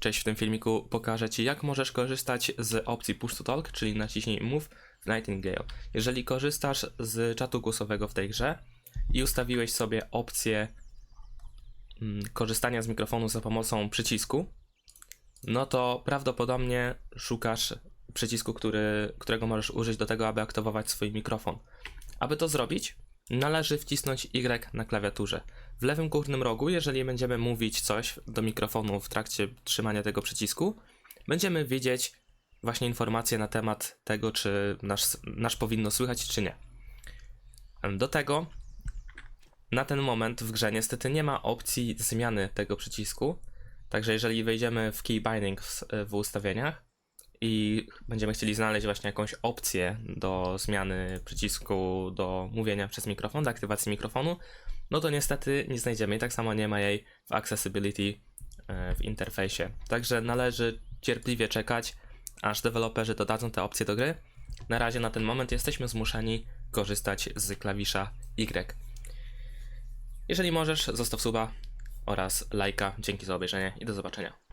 Cześć, w tym filmiku pokażę Ci, jak możesz korzystać z opcji Push to Talk, czyli naciśnij Move w Nightingale. Jeżeli korzystasz z czatu głosowego w tej grze i ustawiłeś sobie opcję mm, korzystania z mikrofonu za pomocą przycisku, no to prawdopodobnie szukasz przycisku, który, którego możesz użyć do tego, aby aktywować swój mikrofon. Aby to zrobić, należy wcisnąć Y na klawiaturze. W lewym górnym rogu, jeżeli będziemy mówić coś do mikrofonu w trakcie trzymania tego przycisku, będziemy widzieć właśnie informacje na temat tego, czy nasz, nasz powinno słychać, czy nie. Do tego na ten moment w grze niestety nie ma opcji zmiany tego przycisku, także jeżeli wejdziemy w key binding w, w ustawieniach i będziemy chcieli znaleźć właśnie jakąś opcję do zmiany przycisku do mówienia przez mikrofon, do aktywacji mikrofonu, no to niestety nie znajdziemy i tak samo nie ma jej w accessibility e, w interfejsie. Także należy cierpliwie czekać, aż deweloperzy dodadzą te opcje do gry. Na razie na ten moment jesteśmy zmuszeni korzystać z klawisza Y. Jeżeli możesz, zostaw suba oraz lajka. Dzięki za obejrzenie i do zobaczenia.